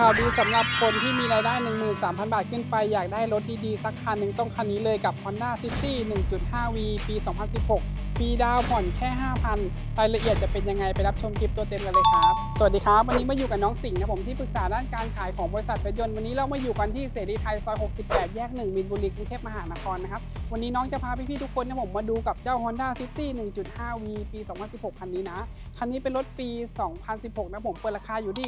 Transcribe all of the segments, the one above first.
ข่าวดีสำหรับคนที่มีรายได้ 13,000 บาทขึ้นไป อยากได้รถดีๆ สักคันหนึ่งต้องคันนี้เลยกับ Honda City 1.5V ปี 2016 ปีดาวผ่อนแค่ 5,000 รายละเอียดจะเป็นยังไงไปรับชมคลิปตัวเต็มกันเลยครับ สวัสดีครับ วันนี้มาอยู่กับน้องสิงห์นะผมที่ปรึกษาด้านการขายของบริษัทรถยนต์วันนี้เรามาอยู่กันที่เสรีไทยซอย 68 แยก 1 มินบุรีกรุงเทพมหานครนะครับวันนี้น้องจะพาพี่ๆทุกคนนะผมมาดูกับเจ้า Honda City 1.5V ปี 2016 คันนี้นะคันนี้เป็นรถปี 2016 นะผมเปิดราคาอยู่ที่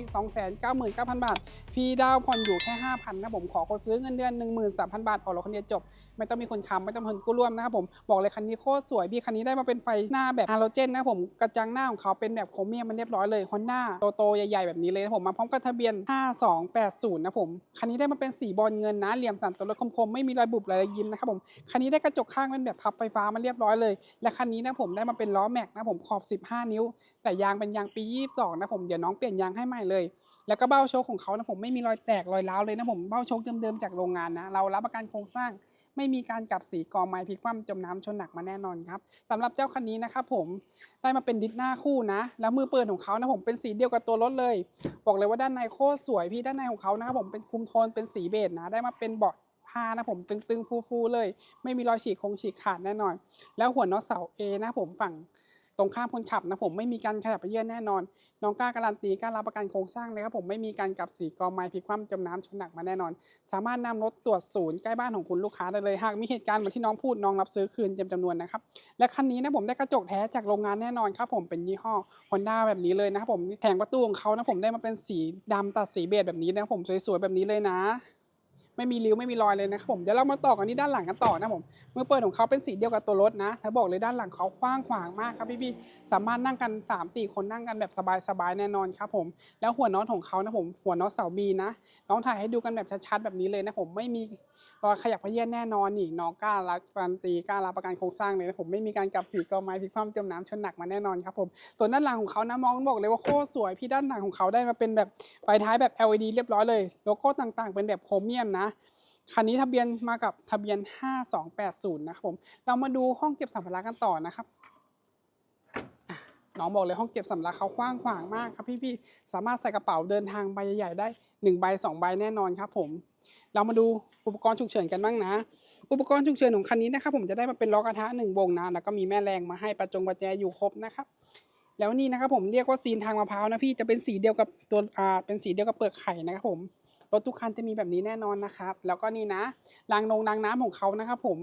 299,000 บาทพี่ดาวผ่อนอยู่แค่ 5,000นะผมขอคนซื้อเงินเดือน 13,000 บาทออกรถคันเดียวจบ ไม่ต้องมีคนค้ำไม่ต้องมีคนกู้ร่วมนะครับผมบอกเลยคันนี้โคตรสวยพี่คันนี้ได้มาเป็นไฟหน้าแบบฮาโลเจนนะผมกระจังหน้าของเขาเป็นแบบโครเมียมมันเรียบร้อยเลยฮอนด้าโตๆใหญ่ๆแบบนี้เลยนะผมมาพร้อมกับทะเบียน 5280 นะผมคันนี้ได้มาเป็นสีบอลเงินนะเหลี่ยมสันตัวรถคมๆไม่มีรอยบุบรอยยิ้มนะครับผมคันนี้ได้กระจกข้างเป็นแบบพับไฟฟ้ามันเรียบร้อยเลย และคันนี้นะผมได้มาเป็นล้อแม็กนะผมขอบ 15 นิ้ว แต่ยางเป็นยางปี 22 นะผมเดี๋ยวน้องเปลี่ยนยางให้ใหม่เลย แล้วก็เบ้าโชคของเขาานะผมไม่มีรอยแตกรอยร้าวเลยนะผมเบ้าชคเดิมๆจากโรงงานนะเรารับประกันโครงสร้างไม่มีการกลับสีกอไม้พลิกคว่ำจมน้ำชนหนักมาแน่นอนครับสำหรับเจ้าคันนี้นะครับผมได้มาเป็นดิสหน้าคู่นะ แล้วมือเปิดของเขานะผมเป็นสีเดียวกับตัวรถเลย บอกเลยว่าด้านในโคตรสวยพี่ด้านในของเขานะครับผมเป็นคุมโทนเป็นสีเบจนะ ได้มาเป็นเบาะผ้านะผมตึงๆฟูๆเลย ไม่มีรอยฉีกคงฉีกขาดแน่นอน แล้วหัวน็อตเสา A นะผมฝั่งตรงข้ามคนขับนะผมไม่มีการขยับไปเยื่อนแน่นอน น้องกล้าการันตีกล้ารับประกันโครงสร้างเลยครับผมไม่มีการกลับสีกอไม้พลิกคว่ำจมน้ำชนหนักมาแน่นอน สามารถนำรถตรวจศูนย์ใกล้บ้านของคุณลูกค้าได้เลยหากมีเหตุการณ์เหมือนที่น้องพูดน้องรับซื้อคืนจำจำนวนนะครับและคันนี้นะผมได้กระจกแท้จากโรงงานแน่นอนครับผมเป็นยี่ห้อ Honda แบบนี้เลยนะครับผมแผงประตูของเขานะผมได้มาเป็นสีดำตัดสีเบจแบบนี้นะผมสวยๆแบบนี้เลยนะ ไม่มีริ้วไม่มีรอยเลยนะครับผมเดี๋ยวเรามาต่อกันที่ด้านหลังกันต่อนะผมมือเปิดของเขาเป็นสีเดียวกับตัวรถนะถ้าบอกเลยด้านหลังเขากว้างขวางมากครับพี่ๆสามารถนั่งกัน3ามสี่คนนั่งกันแบบสบายๆแน่นอนครับผม แล้วหัวน็อตของเขานะผมหัวน็อตเสาบีนะ น้องถ่ายให้ดูกันแบบชัดๆแบบนี้เลยนะผมไม่มีรอยขยับเขยื่อนแน่นอนนี่น้องกล้ารับการตีกล้ารับประกันโครงสร้างเลยนะผมไม่มีการกับผีกอไม้พิกคว่ำจมน้ำชนหนักมาแน่นอนครับผมส่วด้านหลังของเขานะมองบอกเลยว่าโคตรสวยพี่ด้านหลังของเขาได้มาเป็นแบบไฟท้ายแบบ LED เรียบร้อยเลยโลโก้ต่างๆ เป็นแบบโครเมียมนะคันนี้ทะเบียนมากับทะเบียน 5280 นะครับผม เรามาดูห้องเก็บสัมภาระกันต่อนะครับน้องบอกเลยห้องเก็บสัมภาระเขากว้างขวางมากครับพี่ๆ สามารถใส่กระเป๋าเดินทางใบใหญ่ๆได้1ใบ2ใบแน่นอนครับผม เรามาดูอุปกรณ์ฉุกเฉินกันบ้างนะ อุปกรณ์ฉุกเฉินของคันนี้นะครับผมจะได้มาเป็นล้อกระทะหนึ่งวงนะ แล้วก็มีแม่แรงมาให้ประจงประแจอยู่ครบนะครับ แล้วนี่นะครับผมเรียกว่าซีนทางมะพร้าวนะพี่จะเป็นสีเดียวกับตัวอ่าเป็นสีเดียวกับเปลือกไข่นะครับผม รถทุกคันจะมีแบบนี้แน่นอนนะครับ แล้วก็นี่นะรางนงรางน้ำของเขานะครับผม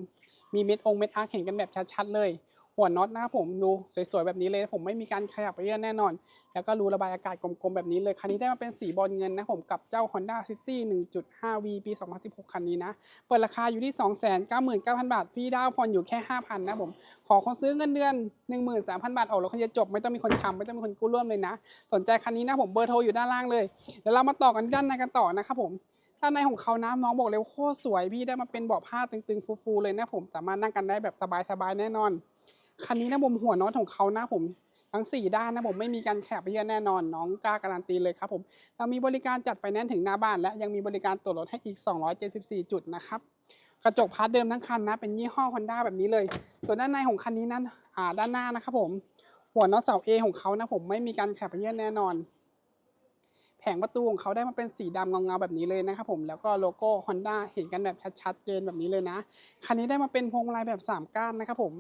มีเม็ดองเม็ดอาร์เห็นกันแบบชัดๆเลย หัวน็อตนะครับผมดูสวยๆแบบนี้เลย ผมไม่มีการขยับไปเยอะแน่นอน แล้วก็รูระบายอากาศกลมๆแบบนี้เลย คันนี้ได้มาเป็นสีบอลเงินนะผมกับเจ้า Honda City 1.5V ปี 2016 คันนี้นะ เปิดราคาอยู่ที่ 299,000 บาท พี่ดาวผ่อนอยู่แค่ 5,000 นะผม ขอคนซื้อเงินเดือน 13,000 บาท ออกรถคันจะจบ ไม่ต้องมีคนค้ำไม่ต้องมีคนกู้ร่วมเลยนะ สนใจคันนี้นะผมเบอร์โทรอยู่ด้านล่างเลยเดี๋ยวเรามาต่อกันที่ด้านในกันต่อนะครับผมด้านในของเขานะน้องบอกเลยโคตรสวยพี่ได้มาเป็นเบาะผ้าตึงๆฟูๆเลยนะผมสามารถนั่งกันได้แบบสบายๆแน่นอน คันนี้นะผมหัวน็อตของเขานะผมทั้ง 4 ด้านนะผมไม่มีการแคบไปเยอะแน่นอน น้องกล้าการันตีเลยครับผมเรามีบริการจัดไฟแนนซ์ถึงหน้าบ้าน และยังมีบริการตรวจรถให้อีก 274 จุดนะครับกระจกพาร์ทเดิมทั้งคันนะเป็นยี่ห้อ Honda แบบนี้เลย ส่วนด้านในของคันนี้นั้นอ่าด้านหน้านะครับผมหัวน็อตเสา A ของเขานะผมไม่มีการแคบไปเยอะแน่นอน แผงประตูของเขาได้มาเป็นสีดำเงาๆแบบนี้เลยนะครับผมแล้วก็โลโก้ Honda เห็นกันแบบชัดๆเจนแบบนี้เลยนะคันนี้ได้มาเป็นพวงมาลัยแบบ 3 ก้านนะครับผม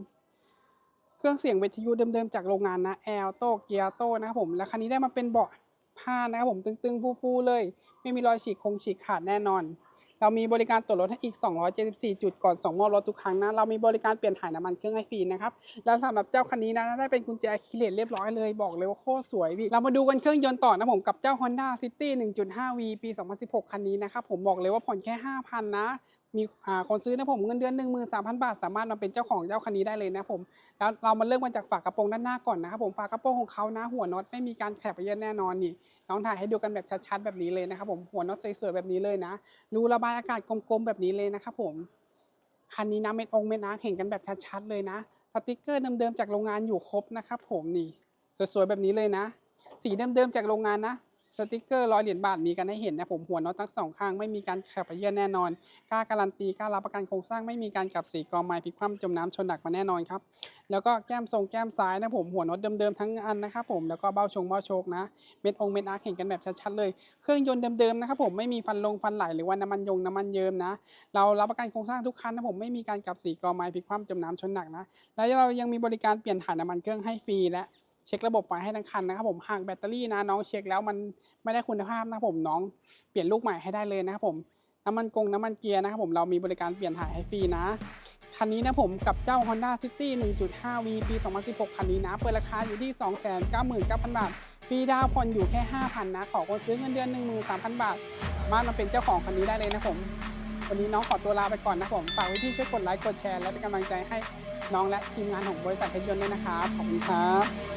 ครื่องเสียงวิทยุเดิมๆจากโรงงานนะแอลโตเกียโตนะครับผมแล้วคันนี้ได้มาเป็นเบาะผ้านะครับผมตึงๆฟูๆเลย ไม่มีรอยฉีกคงฉีกขาดแน่นอน เรามีบริการตรวจรถให้อีก 274 จุดก่อนส่งมอบรถทุกครั้งนะเรามีบริการเปลี่ยนถ่ายน้ำมันเครื่องให้ฟรีนะครับแล้วสำหรับเจ้าคันนี้นะได้เป็นกุญแจคีเลสเรียบร้อยเลยบอกเลยว่าโคตรสวยพี่เรามาดูกันเครื่องยนต์ต่อนะผมกับเจ้า Honda City 1.5V ปี 2016 คันนี้นะครับผมบอกเลยว่าผ่อนแค่ 5,000 นะ มีคนซื้อนะผมเงินเดือน 13,000 บาท สามารถมาเป็นเจ้าของเจ้าคันนี้ได้เลยนะผมแล้วเรามาเริ่มกันจากฝากระโปรงด้านหน้าก่อนนะครับผมฝากระโปรงของเขานะหัวน็อตไม่มีการแขบไปเยอะแน่นอนนี่น้องถ่ายให้ดูกันแบบชัดๆแบบนี้เลยนะครับผมหัวน็อตสวยๆแบบนี้เลยนะรูระบายอากาศกลมๆแบบนี้เลยนะครับผมคันนี้นะเม็ดองเม็ดอาร์เห็นกันแบบชัดๆเลยนะสติกเกอร์เดิมๆจากโรงงานอยู่ครบนะครับผมนี่สวยๆแบบนี้เลยนะ สีเดิมๆจากโรงงานนะ สติกเกอร์ร้อยเหรียญบาทมีกันให้เห็นนะผมหัวน็อตทั้งสองข้างไม่มีการแขบไปเยื่อนแน่นอนกล้าการันตีกล้ารับประกันโครงสร้างไม่มีการกลับสีกอไม้พลิกคว่ำจมน้ำชนหนักมาแน่นอนครับแล้วก็แก้มทรงแก้มซ้ายนะผมหัวน็อตเดิมๆทั้งอันนะครับผมแล้วก็เบ้าชงเบ้าโชคนะเม็ดองเม็ดอาร์เห็นกันแบบชัดๆเลย เครื่องยนต์เดิมๆนะครับผมไม่มีฟันลงฟันไหลหรือว่าน้ำมันยงน้ำมันเยิมนะ เรารับประกันโครงสร้างทุกคันนะผมไม่มีการกลับสีกอไม้พลิกคว่ำจมน้ำชนหนักนะ แล้วเรายังมีบริการเปลี่ยนถ่ายน้ำมันเครื่องให้ฟรีและ เช็คระบบไฟให้ทั้งคันนะครับผมห่างแบตเตอรี่นะน้องเช็คแล้วมันไม่ได้คุณภาพนะครับผมน้องเปลี่ยนลูกใหม่ให้ได้เลยนะครับผมน้ำมันกงน้ำมันเกียร์นะครับผมเรามีบริการเปลี่ยนถ่ายให้ฟรีนะคันนี้นะผมกับเจ้า Honda City 1.5V ปี 2016 คันนี้นะ เปิดราคาอยู่ที่ 299,000 บาทฟรีดาวน์ผ่อนอยู่แค่ 5,000 นะ ขอคนซื้อเงินเดือน 13,000 บาทสามารถมาเป็นเจ้าของคันนี้ได้เลยนะผม วันนี้น้องขอตัวลาไปก่อนนะผมฝากไว้ที่ช่วยกดไลค์กดแชร์และเป็นกำลังใจให้น้องและทีมงานของบริษัทเพชรยนต์ด้วยนะครับขอบคุณครับ